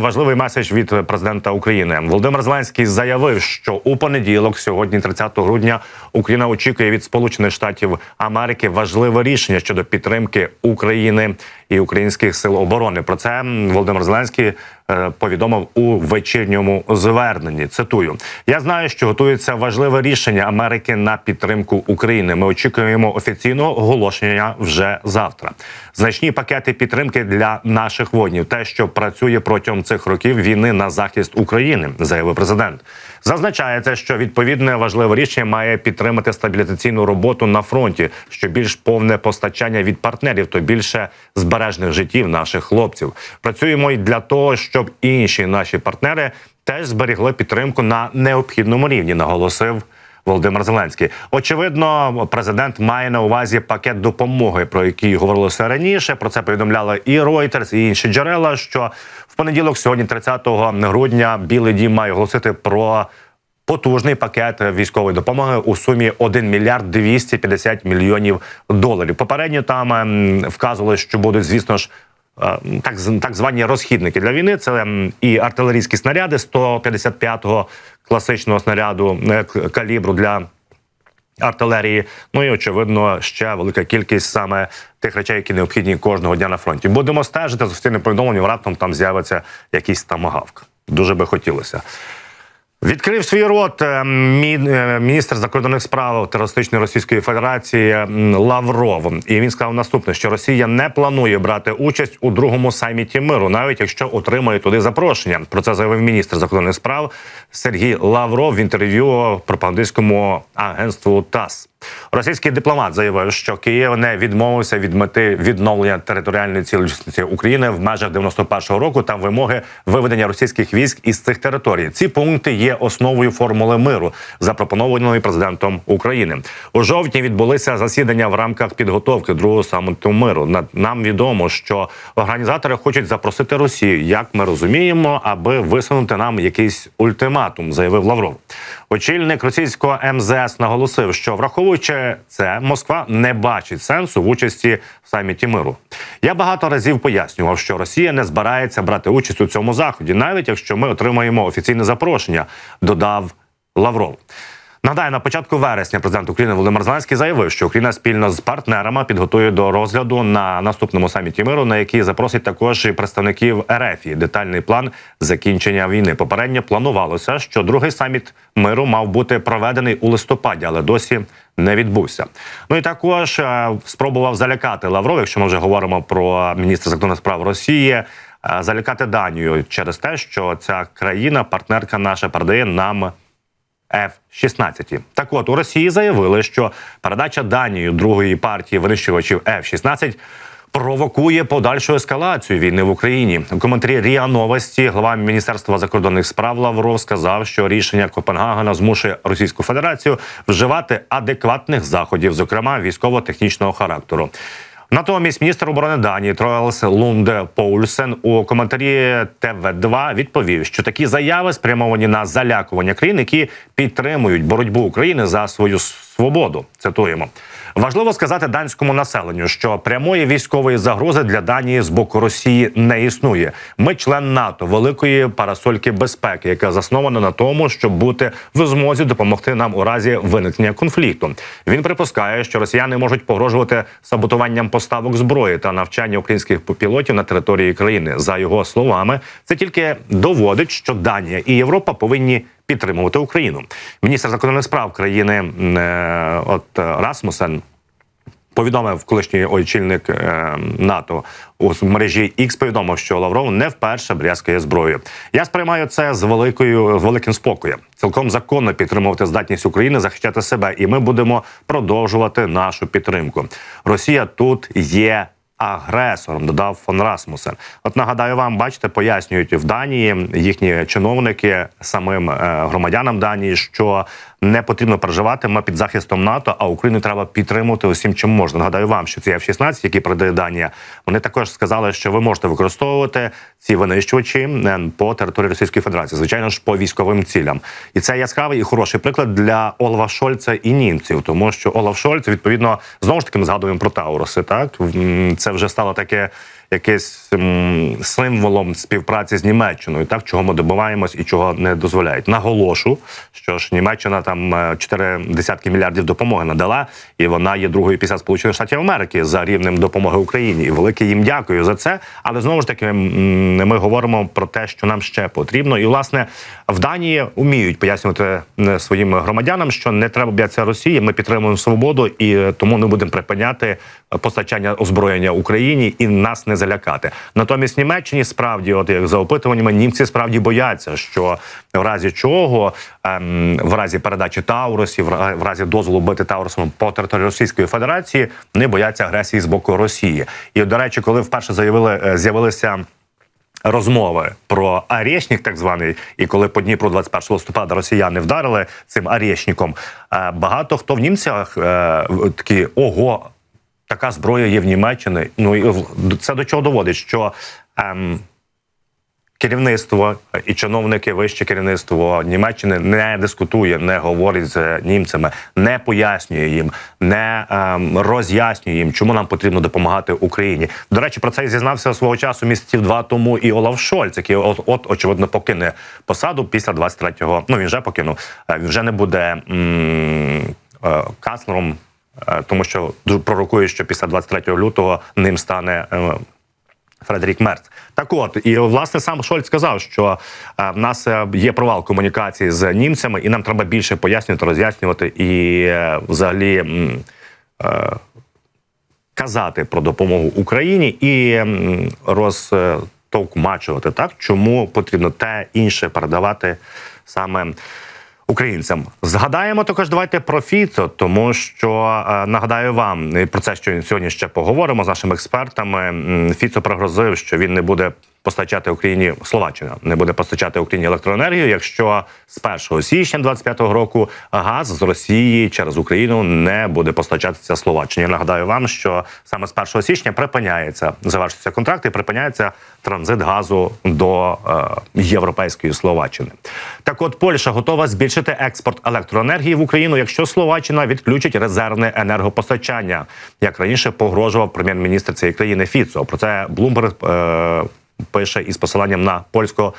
Важливий меседж від президента України Володимир Зеленський заявив, що у понеділок, сьогодні, 30 грудня, Україна очікує від Сполучених Штатів Америки важливе рішення щодо підтримки України і українських сил оборони. Про це Володимир Зеленський повідомив у вечірньому зверненні. Цитую: я знаю, що готується важливе рішення Америки на підтримку України. Ми очікуємо офіційного оголошення вже завтра. Значні пакети підтримки для наших воїнів. Те, що працює протягом цих років війни на захист України, заявив президент. Зазначається, що відповідне важливе рішення має підтримати стабілізаційну роботу на фронті, що більш повне постачання від партнерів, то більше збережних життів наших хлопців. Працюємо й для того, щоб інші наші партнери теж зберегли підтримку на необхідному рівні, наголосив. Володимир Зеленський. Очевидно, президент має на увазі пакет допомоги, про який говорилося раніше. Про це повідомляли і Reuters, і інші джерела. Що в понеділок, сьогодні, 30 грудня, Білий Дім має оголосити про потужний пакет військової допомоги у сумі 1 мільярд 250 мільйонів доларів. Попередньо там вказували, що будуть, звісно ж. Е, Так, так звані розхідники для війни це і артилерійські снаряди 155-го класичного снаряду е, калібру для артилерії. Ну і очевидно, ще велика кількість саме тих речей, які необхідні кожного дня на фронті. Будемо стежити з офіційним повідомленням. Раптом там з'явиться якийсь тамагавк. Дуже би хотілося. Відкрив свій рот е, е, міністр закордонних справ терористичної Російської Федерації Лавров. І він сказав наступне: що Росія не планує брати участь у другому саміті миру, навіть якщо отримає туди запрошення. Про це заявив міністр закордонних справ Сергій Лавров в інтерв'ю пропагандистському агентству ТАСС. Російський дипломат заявив, що Київ не відмовився від мети відновлення територіальної цілісності України в межах 91-го року та вимоги виведення російських військ із цих територій. Ці пункти є основою формули миру, запропонованої президентом України. У жовтні відбулися засідання в рамках підготовки другого саміту миру. На- Нам відомо, що організатори хочуть запросити Росію, як ми розуміємо, аби висунути нам якийсь ультиматум, заявив Лавров. Очільник російського МЗС наголосив, що враховуючи це, Москва не бачить сенсу в участі в саміті миру. Я багато разів пояснював, що Росія не збирається брати участь у цьому заході, навіть якщо ми отримаємо офіційне запрошення, додав Лавров. Нагадаю, на початку вересня президент України Володимир Зеленський заявив, що Україна спільно з партнерами підготує до розгляду на наступному саміті миру, на який запросить також і представників РФ і детальний план закінчення війни. Попередньо планувалося, що другий саміт миру мав бути проведений у листопаді, але досі не відбувся. Ну і також е, спробував залякати Лавров, якщо ми вже говоримо про міністра закордонних справ Росії. е, Залякати Данію через те, що ця країна, партнерка наша, передає нам F-16. Так от у Росії заявили, що передача Данію другої партії винищувачів F-16 провокує подальшу ескалацію війни в Україні. У коментарі Ріа Новості глава міністерства закордонних справ Лавров сказав, що рішення Копенгагена змушує Російську Федерацію вживати адекватних заходів, зокрема військово-технічного характеру. Натомість міністр оборони Данії Троелс Лунде Поульсен у коментарі ТВ2 відповів, що такі заяви спрямовані на залякування країн, які підтримують боротьбу України за свою свободу. Цитуємо. Важливо сказати данському населенню, що прямої військової загрози для Данії з боку Росії не існує. Ми член НАТО, великої парасольки безпеки, яка заснована на тому, щоб бути в змозі допомогти нам у разі виникнення конфлікту. Він припускає, що росіяни можуть погрожувати саботуванням поставок зброї та навчання українських пілотів на території країни. За його словами, це тільки доводить, що Данія і Європа повинні підтримувати Україну. Міністр закордонних справ країни е, от е, Расмусен повідомив колишній очільник е, НАТО у мережі X повідомив, що Лавров не вперше брязкає зброєю. Я сприймаю це з великою з великим спокоєм. Цілком законно підтримувати здатність України захищати себе, і ми будемо продовжувати нашу підтримку. Росія тут є. Агресором додав фон Расмусен. От нагадаю вам, бачите, пояснюють в Данії їхні чиновники самим е, громадянам Данії, що не потрібно переживати. Ми під захистом НАТО, а Україну треба підтримувати усім, чим можна. Нагадаю вам, що ці F-16, які передає Данія, вони також сказали, що ви можете використовувати ці винищувачі е, по території Російської Федерації, звичайно ж, по військовим цілям. І це яскравий і хороший приклад для Олафа Шольца і німців, тому що Олаф Шольц, відповідно, знову ж таки ми згадуємо про Тауруси. Так М, це вже стало таке якийсь м, символом співпраці з Німеччиною, так чого ми добиваємось і чого не дозволяють. Наголошу, що ж Німеччина там е, чотири десятки мільярдів допомоги надала, і вона є другою після Сполучених Штатів Америки за рівнем допомоги Україні. І велике їм дякую за це. Але знову ж таки, ми говоримо про те, що нам ще потрібно. І власне в Данії вміють пояснювати е, своїм громадянам, що не треба боятися Росії. Ми підтримуємо свободу і е, тому не будемо припиняти постачання озброєння Україні і нас не залякати. Натомість Німеччині справді, от як за опитуваннями, німці справді бояться, що в разі чого, ем, в разі передачі Таурусів, в разі дозволу бити Таурусом по території Російської Федерації, не бояться агресії з боку Росії. І до речі, коли вперше заявили е, з'явилися. Розмови про Арєшнік, так званий, і коли по Дніпру 21 листопада росіяни вдарили цим Арєшніком, е, багато хто в німцях е, такі ого, така зброя є в Німеччині. Ну і це до чого доводить, що ем, керівництво і чиновники, вище керівництво Німеччини не дискутує, не говорить з німцями, не пояснює їм, не ем, роз'яснює їм, чому нам потрібно допомагати Україні. До речі, про це зізнався свого часу місяців два тому і Олаф Шольц, який от, от очевидно покине посаду після 23-го, Ну він вже покинув. Е, Він вже не буде м, е, канцлером. Е, Тому що пророкує, що після 23 лютого ним стане е, Фредерік Мерц. Так от, і власне сам Шольц сказав, що е, в нас є провал комунікації з німцями, і нам треба більше пояснювати, роз'яснювати і взагалі. Казати про допомогу Україні і розтовкмачувати так, чому потрібно те інше передавати саме українцям. Згадаємо також давайте про Фіцо, тому що е, нагадаю вам про це, що сьогодні ще поговоримо з нашими експертами. Фіцо пригрозив, що він не буде постачати Україні Словаччина, не буде постачати Україні електроенергію, якщо з 1 січня 25-го року газ з Росії через Україну не буде постачатися Словаччині. Я нагадаю вам, що саме з 1 січня припиняється завершується контракт і припиняється транзит газу до е, європейської Словаччини. Так, от Польща готова збільшити експорт електроенергії в Україну, якщо Словаччина відключить резервне енергопостачання, як раніше погрожував прем'єр-міністр цієї країни Фіцо. Про це Блумберг. Пише із посиланням на польського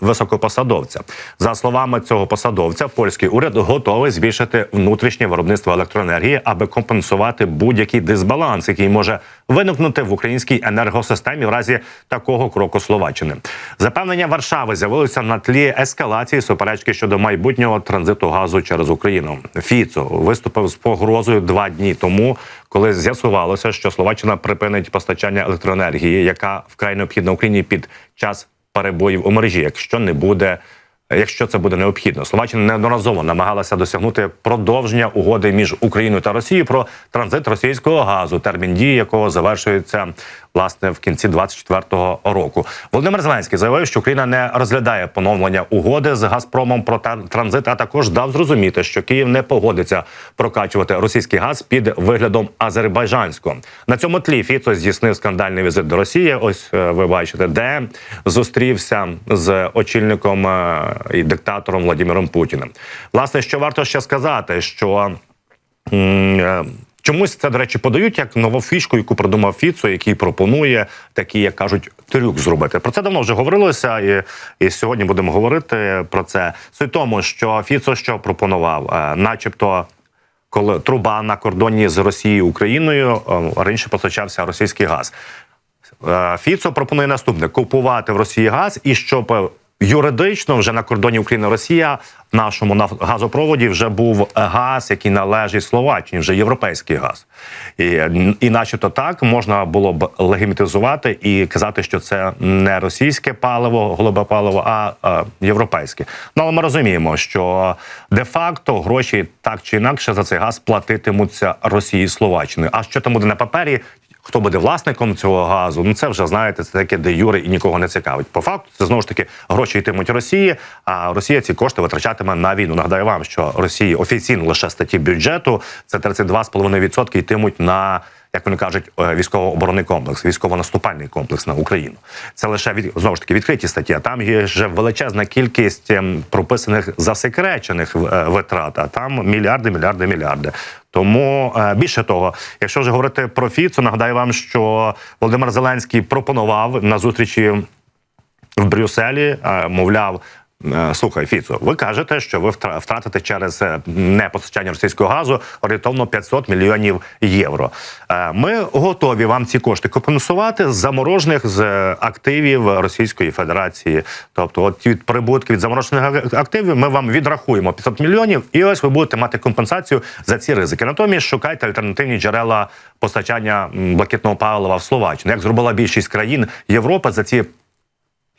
високопосадовця. За словами цього посадовця, польський уряд готовий збільшити внутрішнє виробництво електроенергії, аби компенсувати будь-який дисбаланс, який може виникнути в українській енергосистемі в разі такого кроку Словаччини. Запевнення Варшави з'явилися на тлі ескалації суперечки щодо майбутнього транзиту газу через Україну. Фіцо виступив з погрозою два дні тому, коли з'ясувалося, що Словаччина припинить постачання електроенергії, яка вкрай необхідна Україні під час перебоїв у мережі, якщо не буде. Якщо це буде необхідно, Словаччина неодноразово намагалася досягнути продовження угоди між Україною та Росією про транзит російського газу, термін дії якого завершується власне в кінці 24-го року. Володимир Зеленський заявив, що Україна не розглядає поновлення угоди з Газпромом про транзит, а також дав зрозуміти, що Київ не погодиться прокачувати російський газ під виглядом азербайджанського. На цьому тлі Фіцо здійснив скандальний візит до Росії. Ось е, ви бачите, де зустрівся з очільником е, і диктатором Владимиром Путіним. Власне, що варто ще сказати, що е, Чомусь це, до речі, подають як нову фішку, яку придумав Фіцо, який пропонує такий, як кажуть, трюк зробити. Про це давно вже говорилося, і, і сьогодні будемо говорити про це. Суть тому, що Фіцо що пропонував, Е, начебто. Коли труба на кордоні з Росією Україною е, раніше постачався російський газ. Е, Фіцо пропонує наступне: купувати в Росії газ, і щоб юридично вже на кордоні Україна-Росія в нашому наф- газопроводі вже був газ, який належить Словаччині, вже європейський газ. І, і начебто так можна було б легімітизувати і казати, що це не російське паливо, голубе паливо, а, е, європейське. Ну але ми розуміємо, що де-факто гроші так чи інакше за цей газ платитимуться Росії і. А що там буде на папері? Хто буде власником цього газу? Ну це вже знаєте, це таке де юри і нікого не цікавить. По факту це знову ж таки гроші йтимуть Росії. А Росія ці кошти витрачатиме на війну. Нагадаю вам, що Росії офіційно лише статті бюджету це 32,5% йтимуть на як вони кажуть, е, військово-оборонний комплекс, військово-наступальний комплекс на Україну. Це лише від знову ж таки відкриті статті. А там є вже величезна кількість ем, прописаних засекречених е, витрат. А там мільярди, мільярди, мільярди. Тому е, більше того, якщо вже говорити про Фіцу, нагадаю вам, що Володимир Зеленський пропонував на зустрічі в Брюсселі, мовляв. Е, Слухай, Фіцо, ви кажете, що ви втра- втратите через е, непостачання російського газу орієнтовно 500 мільйонів євро. Е, Ми готові вам ці кошти компенсувати з заморожених з активів Російської Федерації. Тобто, от від прибутків від заморожених активів ми вам відрахуємо 500 мільйонів, і ось ви будете мати компенсацію за ці ризики. Натомість шукайте альтернативні джерела постачання блакитного палива в Словаччину, як зробила більшість країн Європи за ці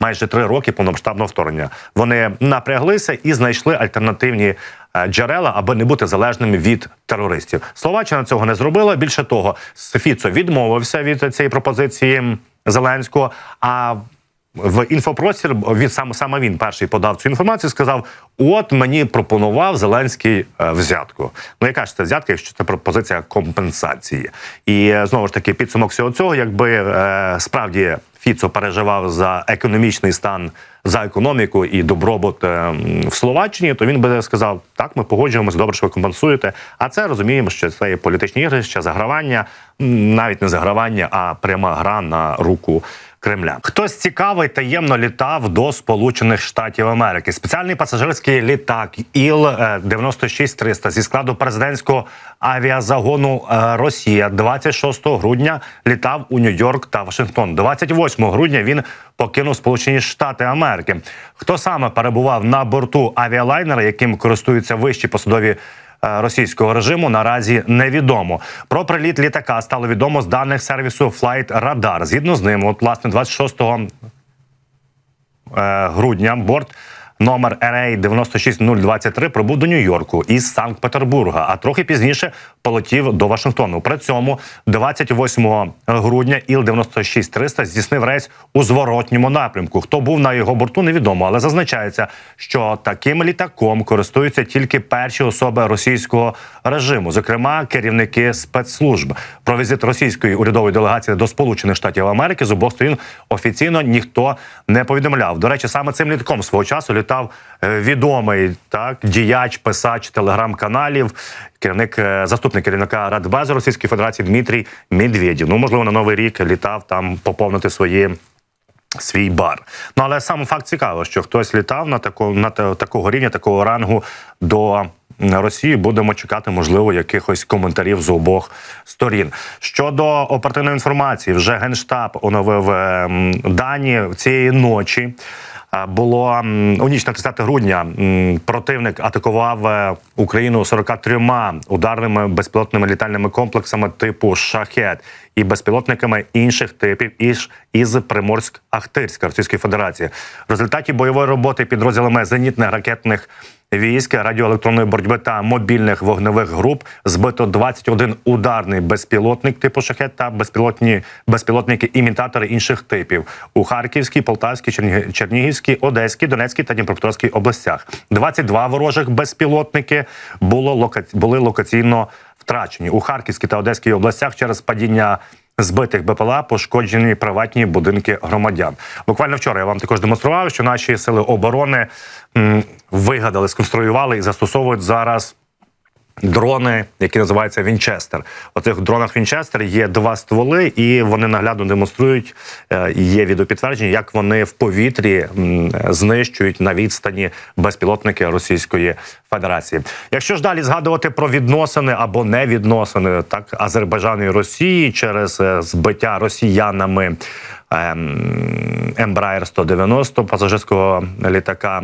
майже три роки повномасштабного вторгнення. Вони напряглися і знайшли альтернативні е, джерела, аби не бути залежними від терористів. Словаччина цього не зробила. Більше того, Фіцо відмовився від цієї пропозиції Зеленського. А в інфопростір від саме саме він перший подав цю інформацію. Сказав: От мені пропонував Зеленський е, взятку. Ну яка ж це взятка, якщо це пропозиція компенсації? І е, знову ж таки підсумок всього цього, якби справді Фіцо переживав за економічний стан, за економіку і добробут е, в Словаччині, то він би сказав: так, ми погоджуємося, добре, що ви компенсуєте. А це розуміємо, що це є політичні ігрища, загравання, навіть не загравання, а пряма гра на руку. Кремля хтось цікавий таємно літав до Сполучених Штатів Америки. Спеціальний пасажирський літак Іл 96300 зі складу президентського авіазагону е, Росія 26 грудня літав у Нью-Йорк та Вашингтон. 28 грудня він покинув Сполучені Штати Америки. Хто саме перебував на борту авіалайнера, яким користуються вищі посадові? Е, Російського режиму наразі невідомо про приліт літака. Стало відомо з даних сервісу Flight Radar. Згідно з ним, от власне 26 е, грудня борт номер RA 96023 прибув до Нью-Йорку із Санкт-Петербурга, а трохи пізніше полетів до Вашингтону. При цьому 28 грудня іл 96300 здійснив рейс у зворотньому напрямку. Хто був на його борту, невідомо, але зазначається, що таким літаком користуються тільки перші особи російського режиму, зокрема керівники спецслужб. Про візит російської урядової делегації до Сполучених Штатів Америки з обох сторін офіційно ніхто не повідомляв. До речі, саме цим літком свого часу літав е, відомий так діяч, писач телеграм-каналів, керівник е, заступник керівника Радбезу Російської Федерації Дмитрій Медведєв. Ну можливо на новий рік літав там поповнити свої. Свій бар. Ну але сам факт цікаво, що хтось літав на такого на такого рівня, такого рангу до Росії. Будемо чекати, можливо, якихось коментарів з обох сторін. Щодо оперативної інформації, вже генштаб оновив ем, дані цієї ночі. Е, Було у ніч на 30 грудня противник атакував е, Україну 43 ударними безпілотними літальними комплексами типу шахет і безпілотниками інших типів із, із Приморськ-Ахтирська Російської Федерації. В результаті бойової роботи підрозділами зенітних ракетних військ, радіоелектронної боротьби та мобільних вогневих груп збито 21 ударний безпілотник типу шахет та безпілотні безпілотники імітатори інших типів у Харківській, Полтавській, Черні- Чернігівській, Одеській, Донецькій та Дніпропетровській областях. 22 ворожих безпілотники було лока... були локаційно втрачені у Харківській та Одеській областях через падіння. Збитих БПЛА пошкоджені приватні будинки громадян. Буквально вчора я вам також демонстрував, що наші сили оборони вигадали, сконструювали і застосовують зараз дрони, які називаються Вінчестер. У цих дронах Вінчестер є два стволи, і вони наглядно демонструють. е, Є відеопідтвердження, як вони в повітрі знищують на відстані безпілотники Російської Федерації. Якщо ж далі згадувати про відносини або не відносини, так Азербайджану і Росії через е, збиття росіянами. Ем, Embraer 190 пасажирського літака.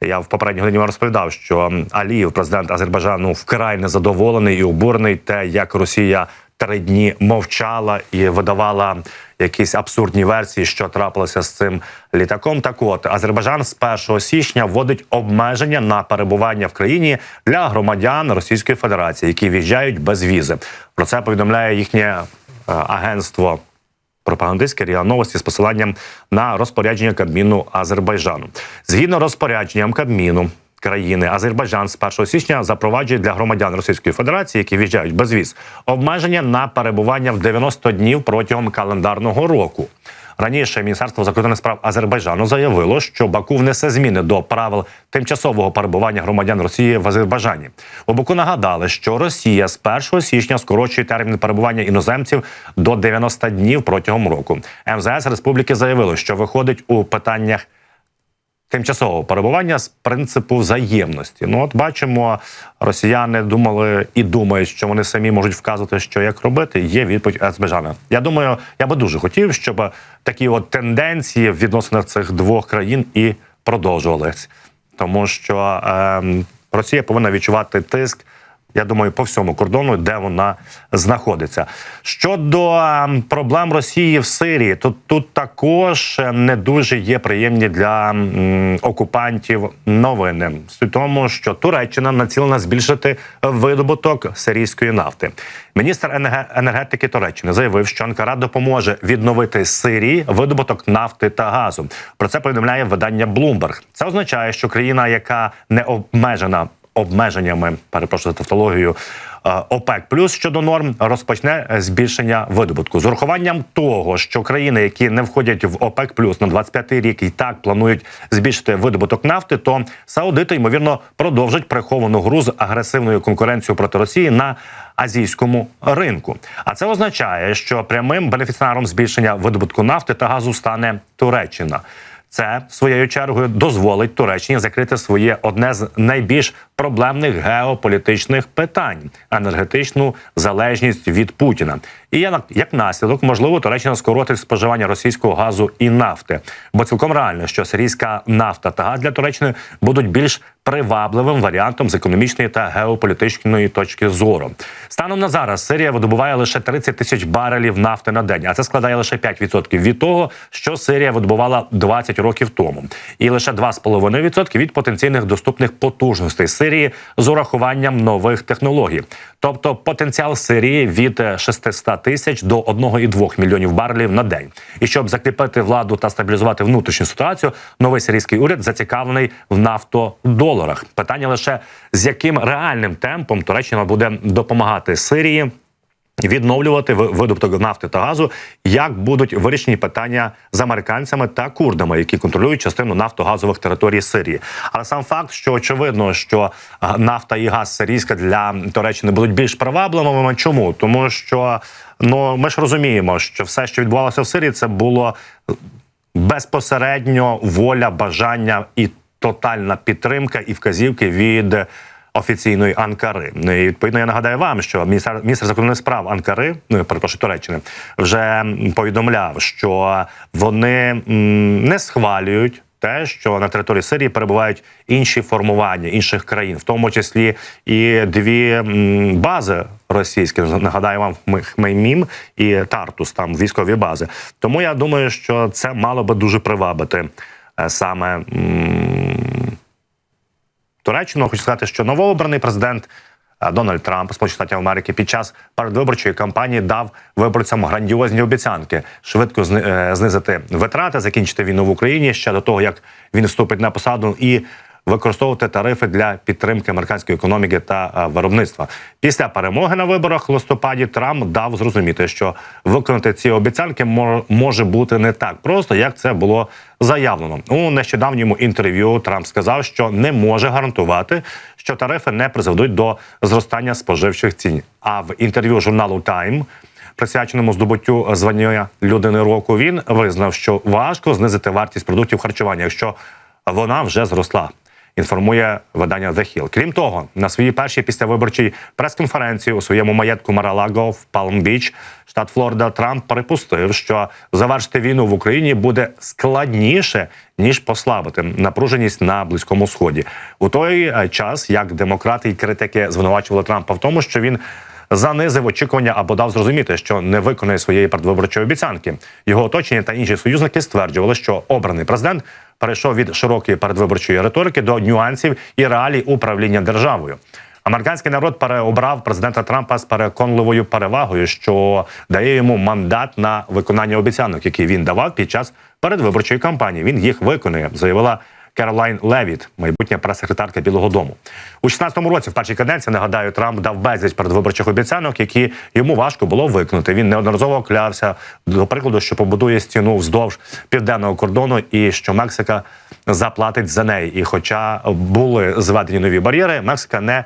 Я в попередній годині вам розповідав, що Алієв, президент Азербайджану, вкрай незадоволений і обурений те, як Росія три дні мовчала і видавала якісь абсурдні версії, що трапилося з цим літаком. Так от Азербайджан з 1 січня вводить обмеження на перебування в країні для громадян Російської Федерації, які в'їжджають без візи. Про це повідомляє їхнє е, агентство пропагандистське РІА Новості з посиланням на розпорядження Кабміну Азербайджану. Згідно розпорядженням Кабміну, країни. Азербайджан з 1 січня запроваджує для громадян Російської Федерації, які в'їжджають без віз, обмеження на перебування в 90 днів протягом календарного року. Раніше Міністерство закордонних справ Азербайджану заявило, що Баку внесе зміни до правил тимчасового перебування громадян Росії в Азербайджані. У Баку нагадали, що Росія з 1 січня скорочує термін перебування іноземців до 90 днів протягом року. МЗС Республіки заявило, що виходить у питаннях тимчасового перебування з принципу взаємності. Ну, от бачимо, росіяни думали і думають, що вони самі можуть вказувати, що як робити. Є відповідь Азербайджана. Я думаю, я би дуже хотів, щоб такі от тенденції в відносинах цих двох країн і продовжувались, тому що е, Росія повинна відчувати тиск. Я думаю, по всьому кордону, де вона знаходиться. Щодо ем, проблем Росії в Сирії, то тут також е, не дуже є приємні для окупантів новини. Суть тому, що Туреччина націлена збільшити видобуток сирійської нафти. Міністр енергетики Туреччини заявив, що Анкара допоможе відновити Сирії видобуток нафти та газу. Про це повідомляє видання Bloomberg. Це означає, що країна, яка не обмежена обмеженнями, перепрошую за тавтологію, е, ОПЕК плюс щодо норм розпочне збільшення видобутку з урахуванням того, що країни, які не входять в ОПЕК плюс на 25-й рік і так планують збільшити видобуток нафти, то саудити ймовірно продовжать приховану гру з агресивною конкуренцією проти Росії на азійському ринку. А це означає, що прямим бенефіціаром збільшення видобутку нафти та газу стане Туреччина. Це своєю чергою дозволить Туреччині закрити своє одне з найбільш проблемних геополітичних питань енергетичну залежність від Путіна. І як, наслідок, можливо, Туреччина скоротить споживання російського газу і нафти, бо цілком реально, що сирійська нафта та газ для Туреччини будуть більш привабливим варіантом з економічної та геополітичної точки зору. Станом на зараз Сирія видобуває лише 30 тисяч барелів нафти на день, а це складає лише 5% від того, що Сирія видобувала 20 років тому, і лише 2,5% від потенційних доступних потужностей Сирії з урахуванням нових технологій. Тобто потенціал Сирії від е, 600 тисяч до 1,2 мільйонів барелів на день. І щоб закріпити владу та стабілізувати внутрішню ситуацію, новий сирійський уряд зацікавлений в нафтодоларах. Питання лише з яким реальним темпом Туреччина буде допомагати Сирії. Відновлювати ви- видобуток нафти та газу, як будуть вирішені питання з американцями та курдами, які контролюють частину нафтогазових територій Сирії. Але сам факт, що очевидно, що нафта і газ сирійська для Туреччини будуть більш привабливими. Чому? Тому що ну ми ж розуміємо, що все, що відбувалося в Сирії, це було безпосередньо воля, бажання і тотальна підтримка і вказівки від офіційної Анкари. Ну, І відповідно я нагадаю вам, що міністр, міністр закордонних справ Анкари, ну перепрошую Туреччини, вже повідомляв, що вони не схвалюють. Те, що на території Сирії перебувають інші формування інших країн, в тому числі і дві бази російські. Нагадаю вам Хмеймім і Тартус, там військові бази. Тому я думаю, що це мало би дуже привабити е, саме Туреччину. Хочу сказати, що новообраний президент Дональд Трамп Сполучених Штатів Америки під час передвиборчої кампанії дав виборцям грандіозні обіцянки швидко е, знизити витрати, закінчити війну в Україні ще до того, як він вступить на посаду і. Використовувати тарифи для підтримки американської економіки та е, виробництва після перемоги на виборах в листопаді Трамп дав зрозуміти, що виконати ці обіцянки може бути не так просто, як це було заявлено у нещодавньому інтерв'ю. Трамп сказав, що не може гарантувати, що тарифи не призведуть до зростання споживчих цін. А в інтерв'ю журналу Time присвяченому здобуттю звання людини року, він визнав, що важко знизити вартість продуктів харчування, якщо вона вже зросла. Інформує видання The Hill. Крім того, на своїй першій післявиборчій прес-конференції у своєму маєтку Маралаго в Палм-Біч, штат Флорида, Трамп припустив, що завершити війну в Україні буде складніше ніж послабити напруженість на близькому сході. У той е, час як демократи і критики звинувачували Трампа в тому, що він занизив очікування або дав зрозуміти, що не виконує своєї передвиборчої обіцянки. Його оточення та інші союзники стверджували, що обраний президент перейшов від широкої передвиборчої риторики до нюансів і реалій управління державою. Американський народ переобрав президента Трампа з переконливою перевагою, що дає йому мандат на виконання обіцянок, які він давав під час передвиборчої кампанії. Він їх виконує, заявила Керолайн Левіт, майбутня прес-секретарка Білого Дому. У 16-му році, в першій каденції, нагадаю, Трамп дав безліч передвиборчих обіцянок, які йому важко було виконати. Він неодноразово клявся до прикладу, що побудує стіну вздовж південного кордону, і що Мексика заплатить за неї. І, хоча були зведені нові бар'єри, Мексика не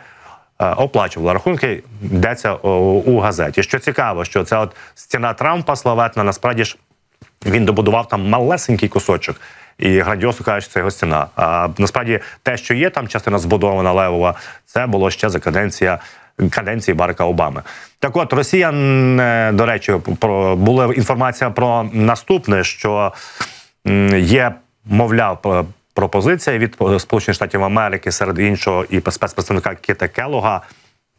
е, оплачувала рахунки. Йдеться у газеті. Що цікаво, що ця от стіна Трампа славетна, насправді ж він добудував там малесенький кусочок. І грандіозно кажуть, це його стіна. А насправді те, що є там частина збудована левова, це було ще за каденція каденції Барака Обами. Так от Росія, е, до речі, про була інформація про наступне, що є, мовляв, пропозиція від Сполучених Штатів Америки серед іншого і спецпредставника Кіта Келога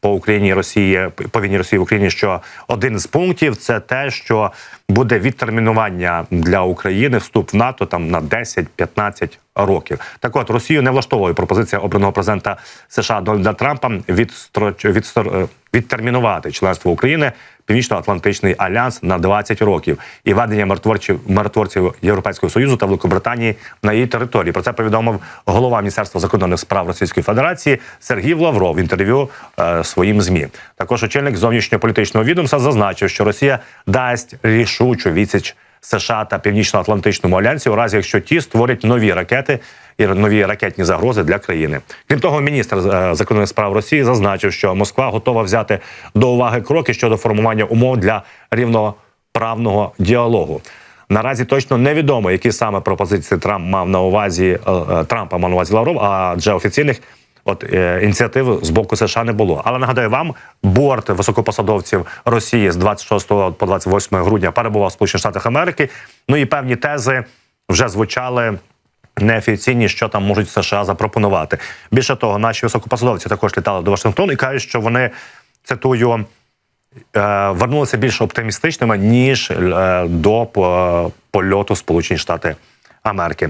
по Україні Росії по війні Росії в Україні, що один з пунктів це те, що буде відтермінування для України вступ в НАТО там на 10-15 років. Так от Росію не влаштовує пропозиція обраного президента США Дональда Трампа відстроч відстор... е, відтермінувати членство України Північно-Атлантичний альянс на 20 років і ведення миротворців миротворців Європейського союзу та Великобританії на її території. Про це повідомив голова Міністерства закордонних справ Російської Федерації Сергій Лавров в інтерв'ю е, своїм змі. Також очільник зовнішньополітичного відомства зазначив, що Росія дасть рішучу відсіч США та Північно-Атлантичному альянсі у разі, якщо ті створять нові ракети і нові ракетні загрози для країни. Крім того, міністр е, закордонних справ Росії зазначив, що Москва готова взяти до уваги кроки щодо формування умов для рівноправного діалогу. Наразі точно невідомо, які саме пропозиції Трамп мав на увазі е, е, Трампа мав на увазі Лавров, адже офіційних от е, ініціатив з боку США не було. Але нагадаю вам, борт високопосадовців Росії з 26 по 28 грудня перебував в Сполучених Штатах Америки. Ну і певні тези вже звучали. Неофіційні, що там можуть США запропонувати. Більше того, наші високопосадовці також літали до Вашингтону і кажуть, що вони цитую е, вернулися більш оптимістичними ніж е, до польоту Сполучені Штати Америки.